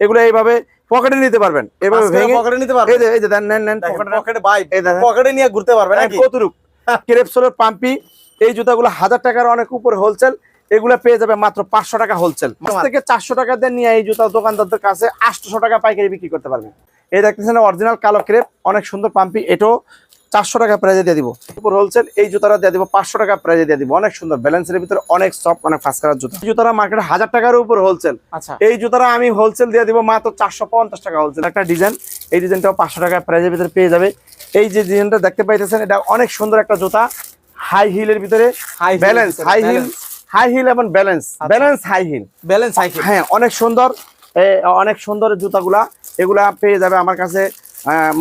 এগুলো এইভাবে পকেটে নিতে পারবেন। এভাবে ভেঙে পকেটে নিতে পারবে এই যে এই যে দেন নেন নেন পকেটে পকেটে ভাই এই দেখেন। পকেটে নিয়ে ঘুরতে পারবে নাকি? কতটুক ক্রেপসোলের পাম্পি এই জুতাগুলো হাজার টাকার অনেক উপরে হোলসেল এগুলো পেয়ে যাবে মাত্র পাঁচশো টাকা হোলসেল থেকে চারশো টাকা দিয়ে নিয়ে এই জুতা দোকানদারদের কাছে আটশো টাকা পাইকারি বিক্রি করতে পারবেন। এই দেখতেছেন অরিজিনাল কালো ক্রেপ অনেক সুন্দর পাম্পি এটাও চারশো টাকা প্রাইজে দিয়ে দিব। উপর হোলসেল এই জুতাটা দিয়ে দিব পাঁচশো টাকা প্রাইজে দিয়ে দিব। অনেক সুন্দর ব্যালেন্সের ভিতরে অনেক সফট অনেক ফাস্ট কালার জুতা। জুতারা মার্কেটে হাজার টাকার উপর হোলসেল আচ্ছা। এই জুতারা আমি হোলসেল দিয়ে দিব মাত্র চারশো পঞ্চাশ টাকা হোলসেল একটা ডিজাইন এই ডিজাইনটাও পাঁচশো টাকা প্রাইজের ভিতরে পেয়ে যাবে। এই যে ডিজাইনটা দেখতে পাইতেছেন এটা অনেক সুন্দর একটা জুতা। হাই হিলের ভিতরে high balance high heel high heel এবং balance balance high heel balance high heel হ্যাঁ অনেক সুন্দর অনেক সুন্দর জুতাগুলা এগুলা পেয়ে যাবে আমার কাছে।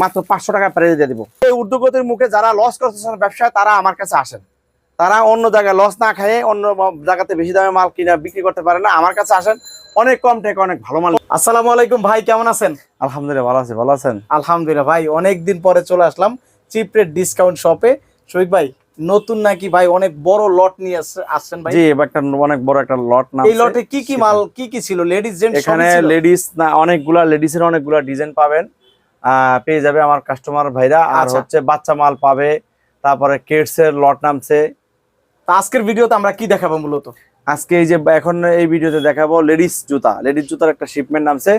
মাত্র পাঁচশো টাকা প্রাইজ দিয়ে দিব। এই উদ্যোগতির মুখে যারা লস করতেছেন ব্যবসায় তারা আমার কাছে আসেন। তারা অন্য জায়গায় লস না খায় অন্য জায়গাতে বেশি দামে মাল কিনা বিক্রি করতে পারে না। আমার কাছে আসেন অনেক কম থেকে অনেক ভালো মাল। আসসালামু আলাইকুম ভাই কেমন আছেন? আলহামদুলিল্লাহ ভালো আছে ভালো আছেন? আলহামদুলিল্লাহ ভাই অনেক দিন পরে চলে আসলাম চিপ রেট ডিসকাউন্ট শপে শহীদ ভাই নতুন নাকি ভাই অনেক বড় লট নিয়ে আসছে- আসছেন ভাই? জি এবার একটা অনেক বড় একটা লট না এই লটে কি কি মাল কি কি ছিল? লেডিস জেন্টস এখানে লেডিস না অনেকগুলা লেডিসের অনেকগুলা ডিজাইন পাবেন। পেয়ে যাবে আমার কাস্টমার ভাইরা। আর আচ্ছা। হচ্ছে বাচ্চা মাল পাবে তারপরে কিডস এর লট নামছে। আজকের ভিডিওতে আমরা কি দেখাবো মূলত? আজকে এই যে এখন এই ভিডিওতে দেখাবো লেডিস জুতা। লেডিস জুতার একটা শিপমেন্ট নামছে।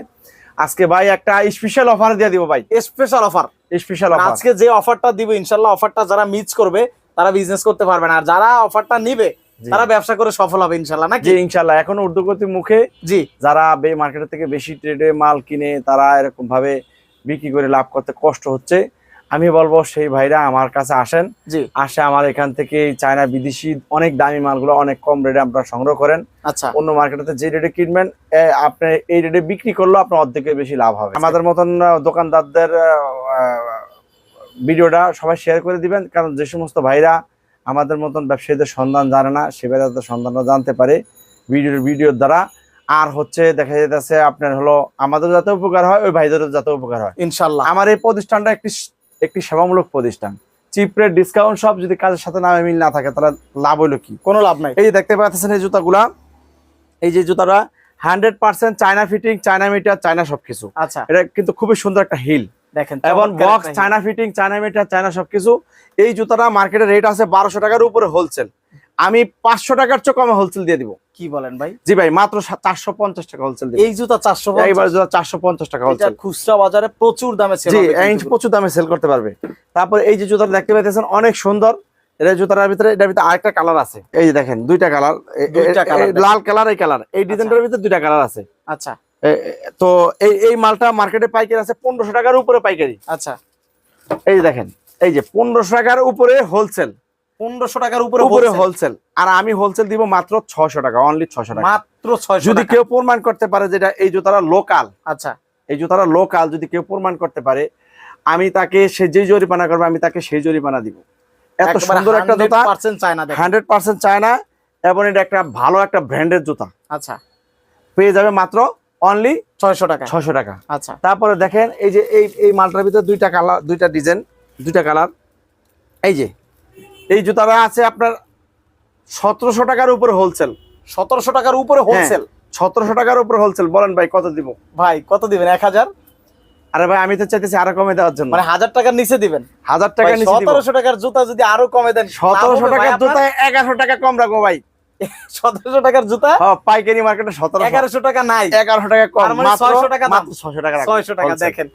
আজকে ভাই একটা স্পেশাল অফার দিয়ে দিব ভাই। স্পেশাল অফার স্পেশাল অফার আজকে যে অফারটা দিব ইনশাল্লাহ অফারটা যারা মিস করবে তারা বিজনেস করতে পারবে না। আর যারা অফারটা নিবে। তারা ব্যবসা করে সফল হবে ইনশাল্লাহ নাকি? জি ইনশাল্লাহ। এখন উর্দুগতির মুখে জি। যারা বে মার্কেটের থেকে বেশি ট্রেডে মাল কিনে তারা এরকম ভাবে বিক্রি করে লাভ করতে কষ্ট হচ্ছে। আমি বলব সেই ভাইরা আমার কাছে আসেন। জি। আসে আমার এখান থেকে চায়না বিদেশি অনেক দামি মালগুলো অনেক কম রেটে আপনারা সংগ্রহ করেন। আচ্ছা। অন্য মার্কেটে যে রেটে কিনবেন আপনি এই রেটে বিক্রি করলেও আপনার অর্ধেকের বেশি লাভ হবে। আমাদের মতন দোকানদারদের ভিডিওটা সবাই শেয়ার করে দিবেন। কারণ যে সমস্ত ভাইরা আমাদের মতন ব্যবসায়ীদের সন্ধান জানে না সে ভাইরা সন্ধানটা জানতে পারে। ভিডিওর ভিডিওর দ্বারা আর হচ্ছে দেখা যেতেছে আপনার হলো আমাদের যাতে উপকার হয় ওই ভাইদেরও যাতে উপকার হয়। ইনশাল্লাহ। আমার এই প্রতিষ্ঠানটা একটি একটি সেবামূলক প্রতিষ্ঠান। চিপ রেট ডিসকাউন্ট সব যদি কাজের সাথে নামে মিল না থাকে তাহলে লাভ হলো কি? কোনো লাভ নাই। এই যে দেখতে পাচ্ছেন এই জুতাগুলা এই যে জুতাটা hundred percent China fitting China meter China সবকিছু। আচ্ছা। এটা কিন্তু খুবই সুন্দর একটা হিল দেখেন এবং box China fitting China meter China সবকিছু। এই জুতাটা মার্কেটের রেট আছে বারোশো টাকার উপরে হোলসেল আমি পাঁচশো টাকার চেয়ে কমে হোলসেল দিয়ে দিব। কি বলেন ভাই? জি ভাই মাত্র চারশো পঞ্চাশ টাকা হোলসেল এই জুতা চারশো এইবার জুতা চারশো পঞ্চাশ টাকা হোলসেল খুচরা বাজারে প্রচুর দামে জি প্রচুর দামে সেল করতে পারবে। তারপর এই যে জুতাটা দেখতে পাইতেছেন অনেক সুন্দর। এটা জুতাটার ভিতরে এটার ভিতরে আরেকটা কালার আছে। এই যে দেখেন দুইটা কালার। লাল কালার এই কালার এই ডিজাইনটার ভিতরে দুইটা কালার আছে। আচ্ছা। তো এই এই মালটা মার্কেটে পাইকারি আছে পনেরোশো টাকার উপরে পাইকারি। আচ্ছা। এই যে দেখেন এই যে পনেরোশো টাকার উপরে হোলসেল পনেরোশো টাকার উপরে উপরে হোলসেল আর আমি হোলসেল দিব মাত্র ছশো টাকা অনলি ছশো টাকা। মাত্র ছয়শো যদি কেউ প্রমাণ করতে পারে যেটা এই জুতারা লোকাল আচ্ছা। এই জুতারা লোকাল যদি কেউ প্রমাণ করতে পারে আমি তাকে সে যেই জরিমানা করবে আমি তাকে সেই জরিমানা দিব। এত সুন্দর একটা জুতা 100% চায়না দেখেন। হান্ড্রেড পার্সেন্ট চায়না এবং এটা একটা ভালো একটা ব্র্যান্ডের জুতা। আচ্ছা। পেয়ে যাবে মাত্র অনলি ছয়শো টাকা। ছশো টাকা। আচ্ছা। তারপরে দেখেন এই যে এই এই মালটার ভিতরে দুইটা কালার দুইটা ডিজাইন দুইটা কালার এই যে এই জুতাটা আছে আপনার সতেরোশো টাকার উপরে হোলসেল সতেরোশো টাকার উপরে হোলসেল সতেরোশো টাকার উপরে হোলসেল বলেন ভাই কত দিব? ভাই কত দিবেন? এক হাজার? আরে ভাই আমি তো চাইতেছি আরও কমে দেওয়ার জন্য। মানে হাজার টাকার নিচে দিবেন? হাজার টাকা সতেরোশো টাকার জুতা যদি আরও কমে দেন সতেরোশো টাকার জুতায় এগারোশো টাকা কম রাখব ভাই। সতেরোশো টাকার জুতা? হ্যাঁ, পাইকারি মার্কেটে সতেরো এগারোশো টাকা নাই। এগারোশো টাকা কম মানে 600 টাকা ছশো টাকা ছয়শো টাকা দেখেন।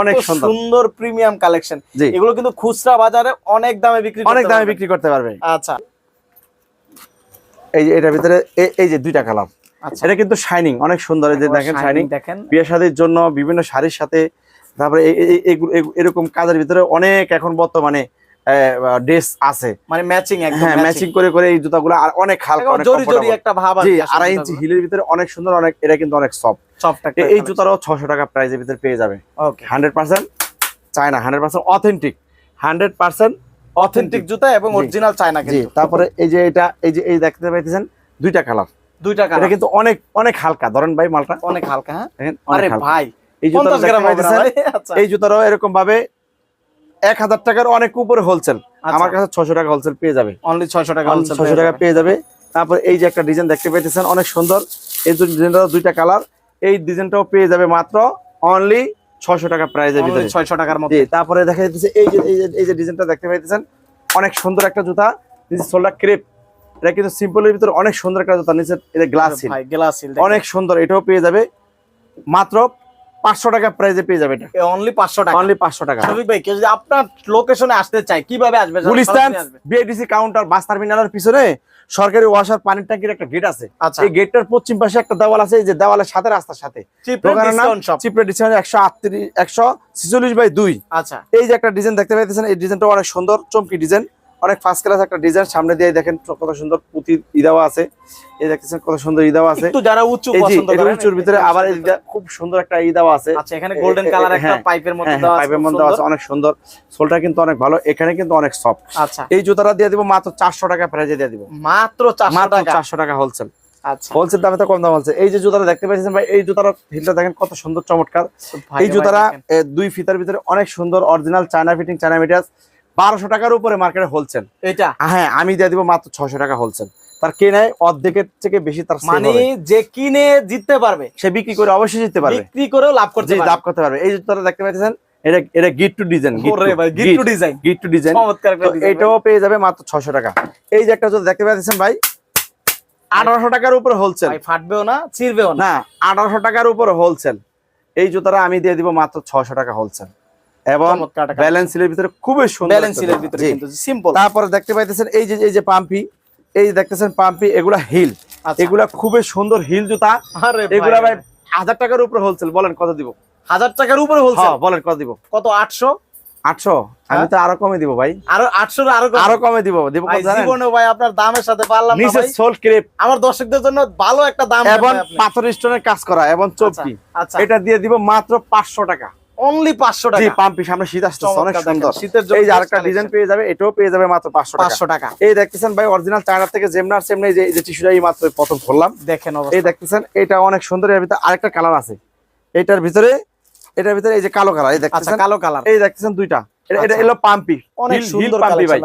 অনেক সুন্দর। Premium collection. এগুলো কিন্তু খুচরা বাজারে অনেক দামে বিক্রি করতে অনেক দামে বিক্রি করতে পারবে। আচ্ছা। এই যে এটার ভিতরে এই যে দুইটা কালার আচ্ছা। এটা কিন্তু শাইনিং অনেক সুন্দর এই যে দেখেন শাইনিং দেখেন। বিয়ে শাদীর জন্য বিভিন্ন শাড়ির সাথে তারপরে এরকম কাজের ভিতরে অনেক এখন বর্তমানে ড্রেস আছে। মানে ম্যাচিং একদম হ্যাঁ ম্যাচিং করে করে এই জুতাগুলো আর অনেক হালকা অনেক জরি জরি একটা ভাব জি আড়াই ইঞ্চি হিলের ভিতরে অনেক সুন্দর অনেক এটা কিন্তু অনেক সফট সফট এই জুতারও ছশো টাকা প্রাইসের ভিতরে পেয়ে যাবে। Okay hundred percent China hundred percent authentic hundred percent authentic জুতা এবং অরিজিনাল চায়না কিন্তু। তারপরে এই যে এটা এই যে এই দেখতে পাইতেছেন দুইটা কালার দুইটা এটা কালার কিন্তু অনেক অনেক হালকা। ধরেন ভাই মালটা। অনেক হালকা হ্যাঁ? আরে ভাই এই জুতাটা 50 দেখতে পাইতেছেন আচ্ছা। এই জুতারও এরকম ভাবে এক হাজার টাকার অনেক উপরে হোলসেল আচ্ছা। আমার কাছে ছশো টাকা হোলসেল পেয়ে যাবে। অনলি 600 টাকা ছশো টাকা পেয়ে যাবে। তারপর এই যে একটা ডিজাইন দেখতে পাইতেছেন অনেক সুন্দর। এই ডিজাইনটা দুইটা কালার এই ডিজাইনটাও পেয়ে যাবে মাত্র অনলি ছশো টাকা প্রাইজের ভিতরে। ছয়শো টাকার মধ্যে। তারপরে দেখা যাচ্ছে এই যে এই যে এই যে ডিজাইনটা দেখতে পাইতেছেন অনেক সুন্দর একটা জুতা। সোল্ডার ক্রেপ এটা কিন্তু সিম্পলের ভিতরে অনেক সুন্দর একটা জুতা। নিচে এটা গ্লাস গ্লাস অনেক সুন্দর এটাও পেয়ে যাবে। মাত্র পাঁচশো টাকা প্রাইজে পেয়ে যাবে এটা। অনলি পাঁচশো টাকা। অনলি পাঁচশো টাকা। শফিক ভাই কেউ যদি আপনার লোকেশনে আসতে চায় কীভাবে আসবে? গুলিস্তান বিআইডিসি কাউন্টার বাস টার্মিনালের পিছনে সরকারি ওয়াসার পানির ট্যাঙ্কির একটা গেট আছে। আচ্ছা। এই গেটটার পশ্চিম পাশে একটা দেওয়াল আছে এই যে দেওয়ালের সাথে রাস্তার সাথে। একশো আটত্রিশ একশো ছিচল্লিশ বাই দুই। আচ্ছা। এই যে একটা ডিজাইন দেখতে পাইতেছেন এই ডিজাইনটা অনেক সুন্দর চমকি ডিজাইন অনেক ফার্স্ট ক্লাস একটা ডিজাইন সামনে দিয়ে দেখেন কত সুন্দর পুঁতি ইদাওয়া আছে। এই দেখতেছেন কত সুন্দর ইদাওয়া আছে। একটু যারা উঁচু পছন্দ এটা করেন উঁচুর ভিতরে আবার খুব সুন্দর একটা ইদাওয়া আছে। আচ্ছা এখানে গোল্ডেন কালার একটা হ্যাঁ, পাইপের মধ্যে হ্যাঁ, দেওয়া আছে পাইপের মধ্যে আছে অনেক সুন্দর। সোলটা কিন্তু অনেক ভালো এখানে কিন্তু অনেক সফট আচ্ছা। এই জুতাটা দিয়ে দিব মাত্র চারশো টাকা প্রাইজে দিয়ে দিব। মাত্র চারশো মাত্র টাকা। চারশো টাকা হোলসেল আচ্ছা। হোলসেল দামে তো কম দাম আছে। এই যে জুতাটা দেখতে পাচ্ছেন ভাই এই জুতার হিলটা দেখেন কত সুন্দর চমৎকার। এই রে জুতাটা ভাই দেখেন। এ, দুই ফিতার ভিতরে অনেক সুন্দর original China fitting China meter বারোশো টাকার উপরে মার্কেটে হোলসেল এটা? হ্যাঁ আমি দিয়ে দিব মাত্র ছশো টাকা হোলসেল তার কে নেয় অর্ধেকের থেকে বেশি তার মানে যে কিনে জিততে পারবে সে বিক্রি করে অবশ্যই জিততে পারবে। বিক্রি করেও লাভ করতে লাভ করতে পারবে। এই জুতাটা দেখতে পাচ্ছেন এটা এটা গিট টু ডিজাইন গিট টু ডিজাইন গিট টু। এটাও পেয়ে যাবে মাত্র ছশো টাকা। এই যে একটা জুতা দেখতে পাচ্ছেন ভাই আঠারোশো টাকার উপরে হোলসেল ফাটবেও না ছিড়বেও না। না আঠারোশো টাকার উপরে হোলসেল এই জুতাটা আমি দিয়ে দিব মাত্র ছশো টাকা হোলসেল এবং ব্যালেন্স সিলের ভিতরে খুবই সুন্দর ব্যালেন্স সিলের ভিতরে কিন্তু সিম্পল তারপরে দেখতে পাইতেছেন এই যে এই যে পাম্পি এই যে দেখতেছেন পাম্পি এগুলা হিল আচ্ছা। এগুলা খুবই সুন্দর হিল জুতা। আরে এগুলা ভাই হাজার টাকার উপরে হোলসেল বলেন কত দিব? হাজার টাকার উপরে বলছে হ্যাঁ বলেন কত দিব? কত আটশো? আটশো? আমি হ্যাঁ? তো আরও কমে দিব ভাই। আরও আটশো আরও আরও কমে দিব দিব ভাই কত জানেন? জীবনে ভাই আপনার দামের সাথে পারলাম নিচে সোল ক্রেপ আমার দর্শকদের জন্য ভালো একটা দাম এবং দেন পাথর স্টোনের কাজ করা এবং চৌকি। আচ্ছা। এটা দিয়ে দিব মাত্র পাঁচশো টাকা। অনলি পাঁচশো জি টাকা। পাম্পি সামনে শীত আসতেছে অনেক সুন্দর। শীতের জন্য এই যে আরেকটা ডিজাইন পেয়ে যাবে এটাও পেয়ে যাবে মাত্র পাঁচশো টাকা। পাঁচশো টাকা। এই দেখতেছেন ভাই অরিজিনাল চায়না থেকে জেমনার সেমনে এই যে এই যে টিস্যুটাই মাত্র প্রথম দেখেন এই দেখতেছেন এটা অনেক সুন্দর এর ভিতরে আরেকটা কালার আছে। এটার ভিতরে এটার ভিতরে এই যে কালো কালার এই আচ্ছা দেখতেছেন? কালো কালার এই দেখতেছেন দুইটা। এটা এটা আচ্ছা। এলো পাম্পি। অনেক সুন্দর পাম্পি ভাই।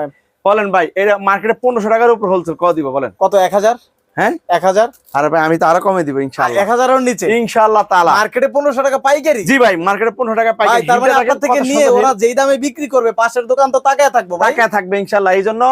বলেন ভাই এটা মার্কেটে পনেরোশো টাকার উপর হোলসেল কত দিব বলেন? কত এক হাজার? হ্যাঁ? এক হাজার। আরে ভাই আমি তো আরও কমে দিব এক হাজারের নিচে। ইনশাআল্লাহ তাআলা মার্কেটে পনেরোশো টাকা পাইকারি? জি ভাই মার্কেটে পনেরো টাকা পাইকারি। তার মানে আপনার থেকে নিয়ে ওরা যেই দামে বিক্রি করবে পাশের দোকান তো তাকায় থাকব ইনশাল্লাহ এই জন্য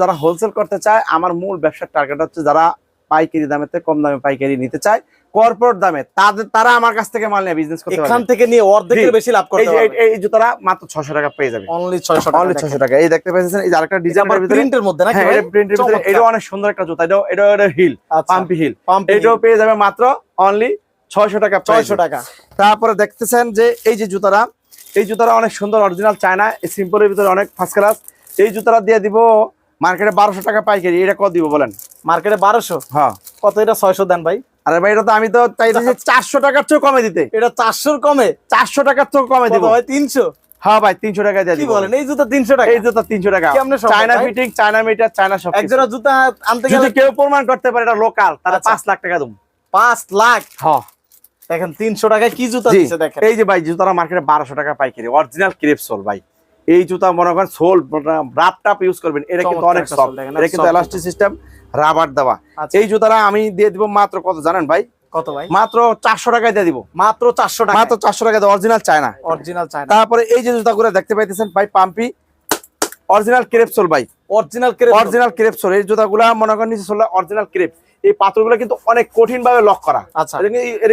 যারা হোলসেল করতে চায় আমার মূল ব্যবসার টার্গেট হচ্ছে যারা পাইকারি দামে কম দামে পাইকারি নিতে চায়। কর্পোরেট দামে। তাদের তারা আমার কাছ থেকে মাল নিয়ে বিজনেস করতে এখান থেকে নিয়ে অর্ধেকের। বেশি লাভ করতে যে পারবে। এই- এই জুতারা মাত্র 600 টাকা পেয়ে যাবে। অনলি 600 টাকা অনলি 600 টাকা। এই দেখতে পাচ্ছেন এই যে আরেকটা ডিজাইনের ভিতরে প্রিন্টের মধ্যে নাকি হ্যাঁ এটা প্রিন্টের ভিতরে। এটা অনেক সুন্দর একটা জুতা। এটা এটা এটা হিল আচ্ছা, পাম্পি হিল এটাও পেয়ে যাবে মাত্র অনলি 600 টাকা 600 টাকা। তারপরে দেখতেছেন যে এই যে জুতারা এই জুতারা অনেক সুন্দর অরিজিনাল চায়না এই সিম্পলের ভিতরে অনেক ফার্স্ট ক্লাস এই জুতারা দিয়ে দিব মার্কেটে বারোশো টাকা পাইকারি এটা কত দিব বলেন? মার্কেটে বারোশো? হ্যাঁ। কত এটা 600 দেন ভাই? আরে ভাই এটা তো আমি তো চাইতেছি চারশো টাকার চেয়েও কমে দিতে। এটা চারশোর কমে? চারশো টাকার চেয়েও কমে দিব। ভাই 300 হ্যাঁ ভাই তিনশো টাকা দিয়ে বলেন এই জুতা 300 টাকা? এই জুতা তিনশো টাকা। China? Fitting China meter China সব এক জোড়া জুতা আনতে যদি গেলে কেউ প্রমাণ করতে পারে এটা লোকাল তাহলে আচ্ছা। পাঁচ লাখ টাকা দেবো। 5 লাখ? হ্যাঁ। দেখেন 300 টাকায় কি জুতা দিছে দেখেন। এই যে ভাই জুতারা মার্কেটে বারোশো টাকা পাইকারি অরিজিনাল ক্রেপ সোল ভাই। এই জুতা মনে করেন সোল রাপ টাপ ইউজ করবেন এটা কিন্তু অনেক সফট এটা কিন্তু এলাস্টিক সিস্টেম রাবার দেওয়া। আচ্ছা। এই জুতারা আমি দিয়ে দিব মাত্র কত জানেন ভাই? কত ভাই? মাত্র চারশো টাকায় দিয়ে দিব। মাত্র 400 টাকা মাত্র চারশো টাকা অরিজিনাল চায়না। Original China. তারপরে এই যে জুতাগুলো দেখতে পাইতেছেন ভাই পাম্পি। অরিজিনাল ক্রেপ ভাই। অরিজিনাল করে অরিজিনাল ক্রেপ এই জুতাগুলা মনে করেন নিচে সোল অরিজিনাল ক্রেপ এই পাথরগুলো কিন্তু অনেক কঠিন ভাবে লক করা। আচ্ছা।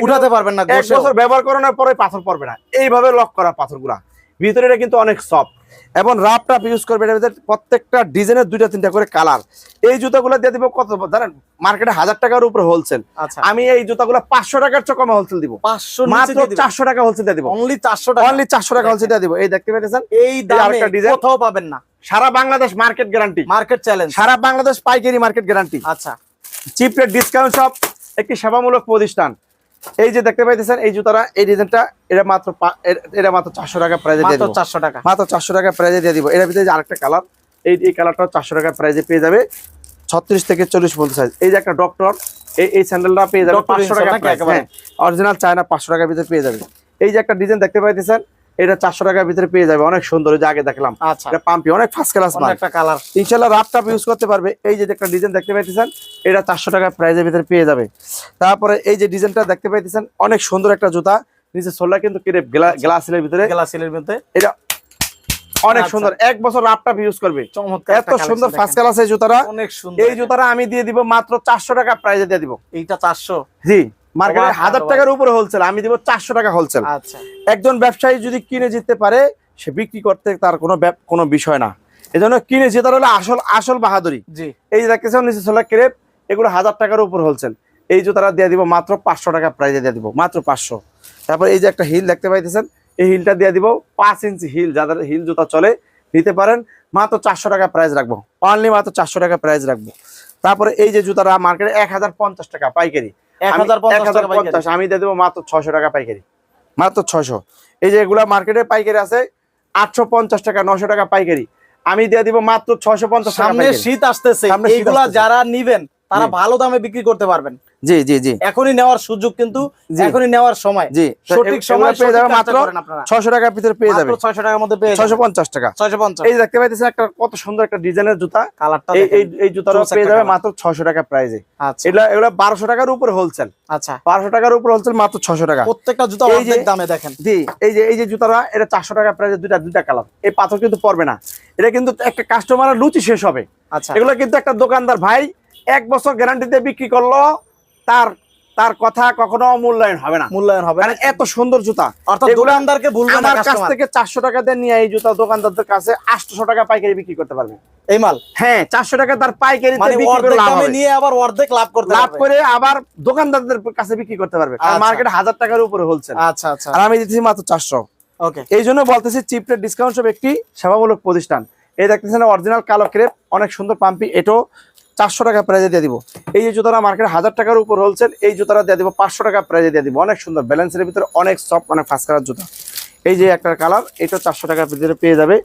উঠাতে পারবেন না এক বছর ব্যবহার করানোর পরে পাথর পড়বে না। এইভাবে লক করা পাথরগুলা। ভিতরে এটা কিন্তু অনেক সফট এবং রাফ টাপ ইউজ করবে এটার ভিতরে প্রত্যেকটা ডিজাইনের দুইটা তিনটা করে কালার এই জুতাগুলো দিয়ে দিব কত জানেন মার্কেটে হাজার টাকার উপরে হোলসেল আচ্ছা। আমি এই জুতাগুলো পাঁচশো টাকার চেয়ে কমে হোলসেল দিব। 500 মাত্র চারশো টাকা হোলসেল দিয়ে দিব। অনলি 400 টাকা। অনলি চারশো টাকা হোলসেল দিয়ে দিব। এই দেখতে পেয়েছেন এই দামে আরেকটা design। কোথাও পাবেন না। সারা Bangladesh market guarantee market challenge সারা বাংলাদেশ পাইকারি মার্কেট গ্যারান্টি আচ্ছা। চিপ রেট ডিসকাউন্ট সব একটি সেবামূলক প্রতিষ্ঠান। এই যে দেখতে পাইতেছেন এই জুতারা এই ডিজাইনটা এটা মাত্র এটা মাত্র চারশো টাকা প্রাইজে মাত্র চারশো 400 টাকা। মাত্র চারশো টাকা প্রাইজে দিয়ে দিব। এটার ভিতরে আরেকটা কালার এই এই কালারটা চারশো টাকা প্রাইজে পেয়ে যাবে। ছত্রিশ থেকে চল্লিশ পর্যন্ত সাইজ এই যে একটা ডক্টর এই এই স্যান্ডেলটা পেয়ে যাবে পাঁচশো টাকা? অরিজিনাল চায়না পাঁচশো টাকার ভিতরে পেয়ে যাবে। এই যে একটা ডিজাইন দেখতে পাইতেছেন এটা চারশো টাকার ভিতরে পেয়ে যাবে। অনেক সুন্দর যে আগে দেখলাম। আচ্ছা। এটা পাম্পি অনেক ফার্স্ট ক্লাস কালার ইনশাল্লাহ রাফ টাপ ইউজ করতে পারবে। এই যে একটা ডিজাইন দেখতে পাইতেছেন এটা চারশো টাকা প্রাইজের ভিতরে পেয়ে যাবে। তারপরে এই যে ডিজাইনটা দেখতে পাইতেছেন অনেক সুন্দর একটা জুতা। নিচে সোলটা কিন্তু কেরেপ গ্লাসের ভিতরে। গ্লাসিলের মধ্যে। এটা অনেক আচ্ছা। সুন্দর। এক বছর রাফ টাপ ইউজ করবে। এত সুন্দর ফার্স্ট ক্লাস এই জুতাটা। অনেক সুন্দর এই জুতাটা আমি দিয়ে দিব মাত্র চারশো টাকা প্রাইজে দিয়ে দিব। এইটা চারশো। জি। মার্কেটে হাজার টাকার উপরে হোলসেল আমি দিব চারশো টাকা হোলসেল আচ্ছা। একজন ব্যবসায়ী যদি কিনে জিততে পারে সে বিক্রি করতে তার কোনো কোনো বিষয় না। এজন্য কিনে জেতার হলে আসল আসল বাহাদুরি। এই যে দেখতেছেন নিচে সোলা ক্রেপ এগুলো হাজার টাকার উপর হোলসেল এই জুতাটা দিয়ে দিব মাত্র পাঁচশো টাকা প্রাইজে দিয়ে দিব মাত্র পাঁচশো। তারপর এই যে একটা হিল দেখতে পাইতেছেন এই হিলটা দিয়ে দিব পাঁচ ইঞ্চি হিল যাদের হিল জুতা চলে নিতে পারেন মাত্র চারশো টাকা প্রাইস রাখব। অনলি মাত্র চারশো টাকা প্রাইস রাখব। তারপরে এই যে জুতাটা মার্কেটে এক হাজার পঞ্চাশ টাকা পাইকারি। আমি- 1050 আমি দিয়ে দেবো মাত্র ছয়শো টাকা পাইকারি। মাত্র ছয়শো। এই যে এগুলা মার্কেটে পাইকারি আছে আটশো পঞ্চাশ টাকা নশো টাকা পাইকারি। আমি দিয়ে দিব মাত্র ছয়শো পঞ্চাশ টাকা সামনে শীত আসতেছে এইগুলা যারা নিবেন তারা ভালো দামে বিক্রি করতে পারবেন। জি জি জি। এখনই নেওয়ার সুযোগ কিন্তু। এখনই নেওয়ার সময়। জি। সঠিক সময় পেয়ে যাবে সঠিক কাজটা মাত্র করেন আপনারা। ছয়শো টাকার ভিতরে পেয়ে যাবে মাত্র 600 টাকার মধ্যে পেয়ে ছয়শো পঞ্চাশ টাকা। ছয়শো পঞ্চাশ। এই দেখতে পাইতেছেন একটা কত সুন্দর একটা ডিজাইনের জুতা। কালারটা এই এই। জুতাটা পেয়ে যাবে মাত্র ছয়শো টাকা প্রাইজে। আচ্ছা। এগুলা এগুলা বারোশো টাকার উপরে হোলসেল আচ্ছা। বারোশো টাকার উপর হোলসেল মাত্র ছশো টাকা। প্রত্যেকটা জুতা এই যে- অর্ধেক দামে দেখেন। জি এই যে এই যে জুতাটা এটা চারশো টাকা প্রাইজে দুইটা দুইটা কালার এই পাথর কিন্তু পড়বে না। এটা কিন্তু একটা কাস্টমারের লুচি শেষ হবে। আচ্ছা। এগুলো কিন্তু একটা দোকানদার ভাই এক বছর গ্যারান্টি দিয়ে বিক্রি করল। তার তার কথা কখনো অমূল্যায়ন হবে না। মূল্যায়ন হবে এত সুন্দর জুতা। অর্থাৎ দোকানদারকে ভুলবে না আমার কাছ থেকে চারশো টাকা দিয়ে নিয়ে এই জুতা দোকানদারদের কাছে আটশো টাকা পাইকারি বিক্রি করতে পারবে। এই মাল? হ্যাঁ চারশো টাকা তার পাইকারি মানে নিয়ে আবার অর্ধেক লাভ করতে লাভ করে আবার দোকানদারদের কাছে বিক্রি করতে পারবে। কারণ আচ্ছা। মার্কেটে হাজার টাকার উপরে হোলসেল আচ্ছা আচ্ছা। আর আমি দিচ্ছি মাত্র চারশো। ওকে এই জন্য বলতেছি চিপ রেট ডিসকাউন্ট সব একটি সেবামূলক প্রতিষ্ঠান। এই দেখতেছেন অরিজিনাল কালো ক্রেপ অনেক সুন্দর পাম্পি এটাও চারশো টাকা প্রাইজে দিয়ে দিব। এই যে জুতাটা মার্কেট হাজার টাকার উপর হোলসেল এই জুতাটা দিয়ে দিব পাঁচশো টাকা প্রাইজে দিয়ে দিব। অনেক সুন্দর ব্যালেন্সের ভিতরে অনেক সফট অনেক ফাস্ট কালার জুতা। এই যে একটা কালার এটা চারশো টাকার ভিতরে পেয়ে যাবে।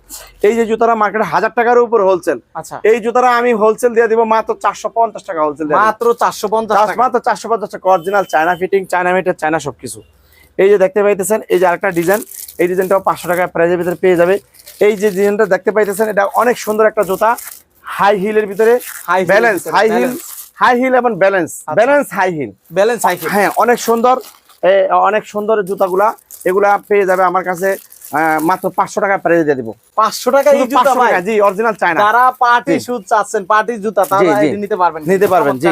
এই যে জুতাটা মার্কেট হাজার টাকার উপর হোলসেল আচ্ছা। এই জুতাটা আমি হোলসেল দিয়ে দিব মাত্র চারশো পঞ্চাশ টাকা হোলসেল মাত্র চারশো পঞ্চাশ মাত্র চারশো পঞ্চাশ টাকা original China fitting China meter China সবকিছু। এই যে দেখতে পাইতেছেন এই যে আরেকটা ডিজাইন এই ডিজাইনটাও পাঁচশো টাকা প্রাইজের ভিতরে পেয়ে যাবে। এই যে ডিজাইনটা দেখতে পাইতেছেন এটা অনেক সুন্দর একটা জুতা। হাই হিলের ভিতরে high balance high heel high heel এবং balance. Balance high heel balance high heel হ্যাঁ অনেক সুন্দর অনেক সুন্দর জুতাগুলা এগুলা পেয়ে যাবে আমার কাছে। মাত্র পাঁচশো টাকা প্রাইজে দিয়ে দিব। পাঁচশো টাকা এই জুতা ভাই। জি অরিজিনাল চায়না। যারা পার্টি চাচ্ছেন পার্টি জুতা তারা নিতে পারবেন। নিতে পারবেন জি।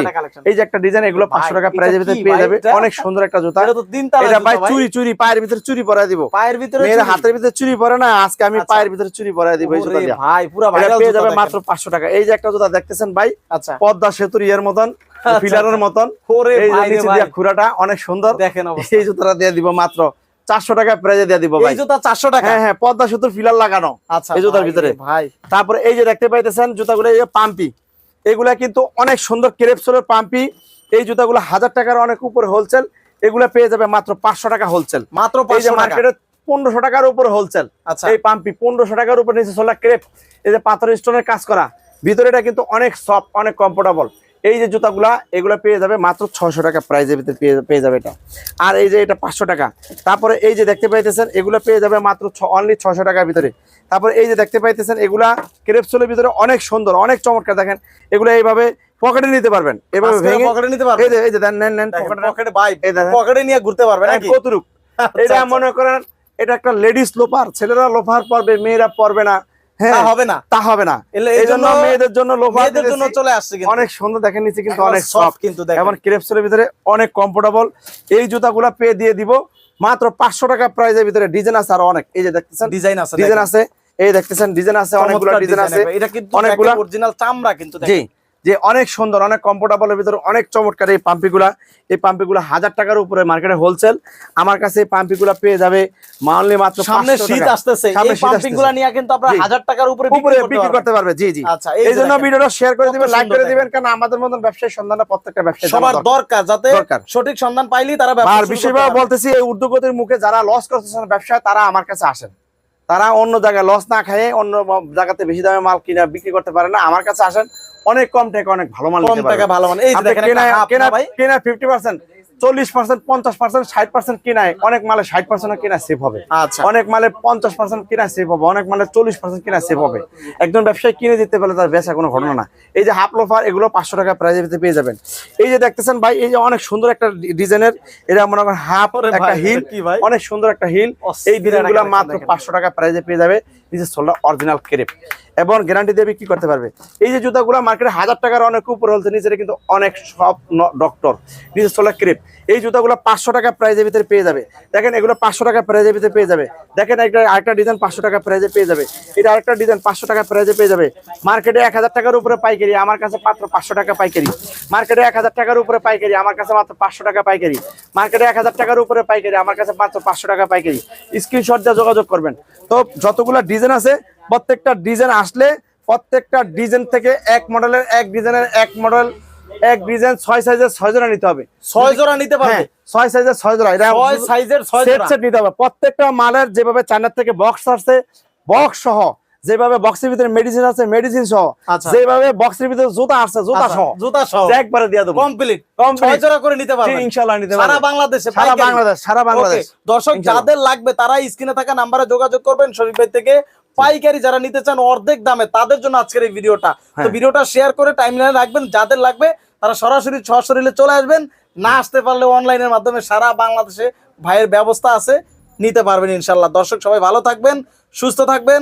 এই যে একটা ডিজাইন এগুলো পাঁচশো টাকা ভিতরে পেয়ে যাবে অনেক সুন্দর একটা জুতা। এটা তো তিনতলা এটা ভাই চুরি চুরি পায়ের ভিতরে চুরি দিব। পায়ের ভিতরে মেয়েরা হাতের ভিতরে চুরি পরে না আজকে আমি আচ্ছা। পায়ের ভিতরে চুরি পরাই দিব এই জুতা ভাই পুরো ভাইরাল পেয়ে যাবে মাত্র পাঁচশো টাকা। এই যে একটা জুতা দেখতেছেন ভাই আচ্ছা। পদ্মা সেতুর ইয়ের মতন আচ্ছা, ফিলারের মতন। এই ভাই। দিয়া খুরাটা অনেক সুন্দর। দেখেন। এই জুতাটা দিয়ে দিব মাত্র চারশো টাকা প্রাইজে দিয়ে দিব ভাই। জুতা চারশো টাকা? হ্যাঁ হ্যাঁ পদ্মা সেতুর ফিলার লাগানো। আচ্ছা এই জুতার ভিতরে। ভাই। তারপরে এই যে দেখতে পাইতেছেন জুতাগুলো এই পাম্পি। এগুলা কিন্তু অনেক সুন্দর ক্রেপসোলের পাম্পি। এই জুতাগুলো হাজার টাকার অনেক উপরে হোলসেল এগুলা পেয়ে যাবে মাত্র পাঁচশো টাকা হোলসেল মাত্র মার্কেটে পনেরোশো টাকার উপরে হোলসেল আচ্ছা। এই পাম্পি পনেরোশো টাকার উপর নিচে সোলা ক্রেপ এই যে পাথর স্টোনের কাজ করা। ভিতরে এটা কিন্তু অনেক সফট অনেক কমফোর্টেবল এই যে জুতাগুলা এগুলো পেয়ে যাবে মাত্র ছয়শো টাকা প্রাইজের ভিতরে পেয়ে- যাবে এটা। আর এই যে এটা পাঁচশো টাকা। তারপরে এই যে দেখতে পাইতেছেন এগুলো পেয়ে যাবে মাত্র অনলি ছশো টাকার ভিতরে। তারপরে এই যে দেখতে পাইতেছেন এগুলা ক্রেপসোলের ভিতরে অনেক সুন্দর অনেক চমৎকার দেখেন। এগুলো এইভাবে পকেটে নিতে পারবেন। এভাবে ভেঙে পকেটে নিতে পারবে এই যে দেন নেন নেন পকেটে পকেটে ভাই এই দেখেন। পকেটে নিয়ে ঘুরতে পারবে নাকি? কতটুক আচ্ছা, এটা আচ্ছা। মনে করেন এটা একটা লেডিস লোফার ছেলেরা লোফার পরবে মেয়েরা পরবে না। তা হবে না। তা হবে না। এই এই জন্য জন্য মেয়েদের জন্য লোফার জন্য চলে আসছে কিন্তু। অনেক সুন্দর দেখেন নিচে কিন্তু অনেক সফট কিন্তু দেখেন। এবং ক্রেপসের ভিতরে অনেক কমফোর্টেবল এই জুতাগুলা পেয়ে দিয়ে দিব। মাত্র পাঁচশো টাকা প্রাইজের ভিতরে ডিজাইন আছে আর অনেক। এই যে দেখতেছেন ডিজাইন আছে ডিজাইন আছে। এই দেখতেছেন ডিজাইন আছে অনেকগুলো ডিজাইন আছে। এটা কিন্তু অনেকগুলা- অরিজিনাল চামড়া কিন্তু দেখেন। যে অনেক সুন্দর অনেক কমফোর্টেবলের ভিতরে অনেক চমৎকার এই পাম্পিগুলা। এই পাম্পিগুলা হাজার টাকার উপরে মার্কেটে হোলসেল আমার কাছে এই পাম্পিগুলা পেয়ে যাবে মানলি মাত্র সামনে শীত আসতেছে। এই শীত পাম্পিংগুলা আসতেছে। নিয়ে কিন্তু আপনারা হাজার টাকার উপরে বিক্রি করতে পারবে জি জি। আচ্ছা এই জন্য ভিডিওটা শেয়ার করে দিবেন লাইক করে দিবেন কারণ আমাদের মতন ব্যবসায়ী সন্ধানটা প্রত্যেকটা ব্যবসায়ী সবার দরকার। যাতে সঠিক সন্ধান পাইলেই তারা ব্যবসা আর বিশেষভাবে বলতেছি এই উদ্যোগতির মুখে যারা লস করতেছেন ব্যবসায় তারা আমার কাছে আসেন। তারা অন্য জায়গায় লস না খায় অন্য জায়গাতে বেশি দামে মাল কিনা বিক্রি করতে পারে না। আমার কাছে আসেন অনেক কম টাকা অনেক ভালো মাল কম টাকা ভালো মানে এই যে দেখেন কেনা হাফ কেনা ভাই। কেনা ফিফটি পার্সেন্ট চল্লিশ পার্সেন্ট পঞ্চাশ পার্সেন্ট ষাট পার্সেন্ট কিনায়। অনেক মালে ষাট পার্সেন্ট কিনা সেভ হবে। আচ্ছা। অনেক মালে পঞ্চাশ পার্সেন্ট কিনা সেভ হবে। অনেক মালে চল্লিশ পার্সেন্ট কিনা সেভ হবে। একজন ব্যবসায়ী কিনে দিতে পারলে তার বেচা কোনো ঘটনা না। এই যে হাফ লোফার এগুলো পাঁচশো টাকা প্রাইজে পেয়ে যাবেন। এই যে দেখতেছেন ভাই এই যে অনেক সুন্দর একটা ডিজাইনের এটা মনে করেন হাফ একটা হিল কি ভাই? অনেক সুন্দর একটা হিল এই ডিজাইনগুলো মাত্র পাঁচশো টাকা প্রাইজে পেয়ে যাবে। নিজের সোলটা অরিজিনাল ক্রেপ এবং গ্যারান্টি দিয়ে বিক্রি করতে পারবে। এই যে জুতাগুলো মার্কেটে হাজার টাকার অনেক উপরে হচ্ছে নিচে কিন্তু অনেক সব ডক্টর নিজের সোলার ক্রেপ এই জুতাগুলো পাঁচশো টাকা প্রাইজের ভিতরে পেয়ে যাবে। দেখেন এগুলো পাঁচশো টাকা প্রাইজের ভিতরে পেয়ে যাবে। দেখেন একটা, আরেকটা ডিজাইন পাঁচশো টাকা প্রাইজে পেয়ে যাবে। এটা আরেকটা ডিজাইন পাঁচশো টাকা প্রাইজে পেয়ে যাবে। মার্কেটে এক হাজার টাকার উপরে পাইকারি, আমার কাছে মাত্র পাঁচশো টাকা পাইকারি। মার্কেটে এক হাজার টাকার উপরে পাইকারি, আমার কাছে মাত্র পাঁচশো টাকা পাইকারি। মার্কেটে এক হাজার টাকার উপরে পাইকারি, আমার কাছে মাত্র পাঁচশো টাকা পাইকারি। স্ক্রিনশট দিয়ে যোগাযোগ করবেন। তো যতগুলো ডিজাইন আছে প্রত্যেকটা ডিজাইন আসলে প্রত্যেকটা ডিজাইন থেকে এক মডেলের এক ডিজাইনের এক মডেল এক ডিজাইন ছয় সাইজের ছয় জোড়া নিতে হবে। ছয় জোড়া নিতে পারে পারবে ছয় সাইজের ছয় জোড়া। এটা ছয় সাইজের ছয় জোড়া? সেট নিতে হবে। প্রত্যেকটা মালের যেভাবে চায়নার থেকে বক্স আসছে বক্স সহ যেভাবে বক্সের ভিতরে মেডিসিন আছে মেডিসিন সহ। আচ্ছা। যেভাবে বক্সের ভিতরে জুতা আসছে জুতা আচ্ছা, সহ। জুতা সহ। একবারে দিয়ে দেবো। কমপ্লিট। করে নিতে পারবে ইনশাআল্লাহ নিতে সারা বাংলাদেশে সারা বাংলাদেশ সারা বাংলাদেশ। দর্শক যাদের লাগবে তারা স্ক্রিনে থাকা নাম্বারে যোগাযোগ করবেন শরীফ ভাই থেকে। পাইকারি যারা নিতে চান অর্ধেক দামে তাদের জন্য আজকের এই ভিডিওটা। তো হ্যাঁ। ভিডিওটা শেয়ার করে টাইমলাইনে রাখবেন। যাদের লাগবে তারা সরাসরি সরাসরি চলে আসবেন। না আসতে পারলে অনলাইনের মাধ্যমে সারা বাংলাদেশে ভাইয়ের ব্যবস্থা আছে। নিতে পারবেন ইনশাল্লাহ দর্শক সবাই ভালো থাকবেন সুস্থ থাকবেন।